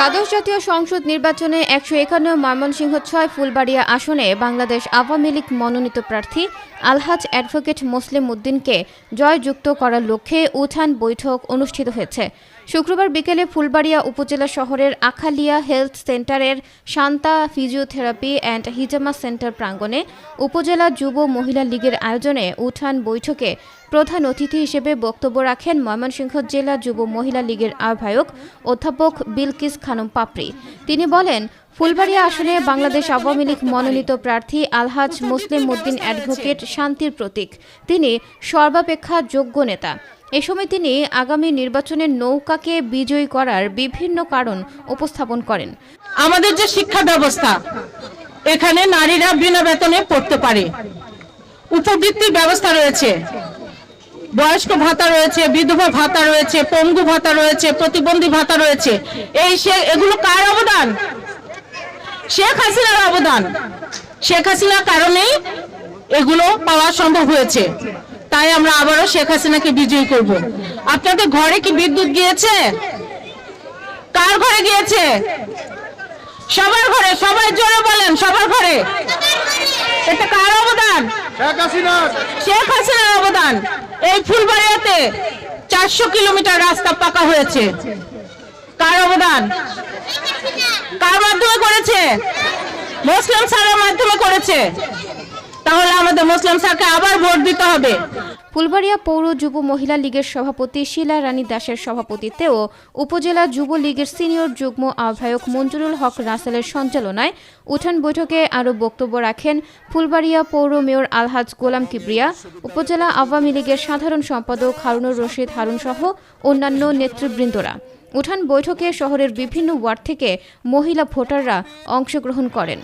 দ্বাদশ জাতীয় সংসদ নির্বাচনে একশো একান্ন ময়মনসিংহ ছয় ফুলবাড়িয়া আসনে বাংলাদেশ আওয়ামী লীগ মনোনীত প্রার্থী আলহাজ অ্যাডভোকেট মুসলিম উদ্দিনকে জয়যুক্ত করার লক্ষ্যে উঠান বৈঠক অনুষ্ঠিত হয়েছে। শুক্রবার বিকেলে ফুলবাড়িয়া উপজেলা শহরের আখালিয়া হেলথ সেন্টারের শান্তা ফিজিওথেরাপি অ্যান্ড হিজামা সেন্টার প্রাঙ্গণে উপজেলা যুব মহিলা লীগের আয়োজনে উঠান বৈঠকে প্রধান অতিথি হিসেবে বক্তব্য রাখেন ময়মনসিংহ জেলা যুব মহিলা লীগের আহ্বায়ক অধ্যাপক বিলকিস খানম পাপড়ি। তিনি বলেন, ফুলবাড়িয়া আসনে বাংলাদেশ আওয়ামী লীগ মনোনীত প্রার্থী আলহাজ মুসলিম উদ্দিন অ্যাডভোকেট শান্তির প্রতীক। তিনি সর্বাপেক্ষা যোগ্য নেতা। এ সময় তিনি আগামী নির্বাচনে নৌকাকে বিজয়ী করার বিভিন্ন কারণ উপস্থাপন করেন। আমাদের যে শিক্ষা ব্যবস্থা, এখানে নারীরা বিনা বেতনে পড়তে পারে। উপবৃত্তির ব্যবস্থা রয়েছে। বয়স্ক ভাতা রয়েছে বিধবা ভাতা রয়েছে পঙ্গু ভাতা রয়েছে প্রতিবন্ধী ভাতা রয়েছে। এই সে এগুলো কার অবদান? শেখ হাসিনার অবদান। শেখ হাসিনার কারণেই এগুলো পাওয়া সম্ভব হয়েছে। তাই আমরা আবারও শেখ হাসিনাকে বিজয়ী করব। আপনাদের ঘরে কি বিদ্যুৎ গিয়েছে? কার ঘরে গিয়েছে? সবার ঘরে সবাই জোরে বলেন সবার ঘরে। এটা কার অবদান? শেখ হাসিনা শেখ হাসিনার এই ফুলবাড়িয়াতে চারশো কিলোমিটার রাস্তা পাকা হয়েছে। কার অবদান? কার মাধ্যমে করেছে? মুসলিম সারের মাধ্যমে করেছে। তাহলে আমাদের মুসলিম স্যারকে আবার ভোট দিতে হবে। ফুলবাড়িয়া পৌর যুব মহিলা লীগের সভাপতি শিলা রানী দাসের সভাপতিত্বে ও উপজেলা যুব লীগের সিনিয়র যুগ্ম আহ্বায়ক মঞ্জুরুল হক রাসেলের সঞ্চালনায় উঠান বৈঠকে আরও বক্তব্য রাখেন ফুলবাড়িয়া পৌর মেয়র আলহাজ গোলাম কিবরিয়া, উপজেলা আওয়ামী লীগের সাধারণ সম্পাদক হারুনুর রশিদ হারুন সহ অন্যান্য নেতৃবৃন্দরা। উঠান বৈঠকে শহরের বিভিন্ন ওয়ার্ড থেকে মহিলা ভোটাররা অংশগ্রহণ করেন।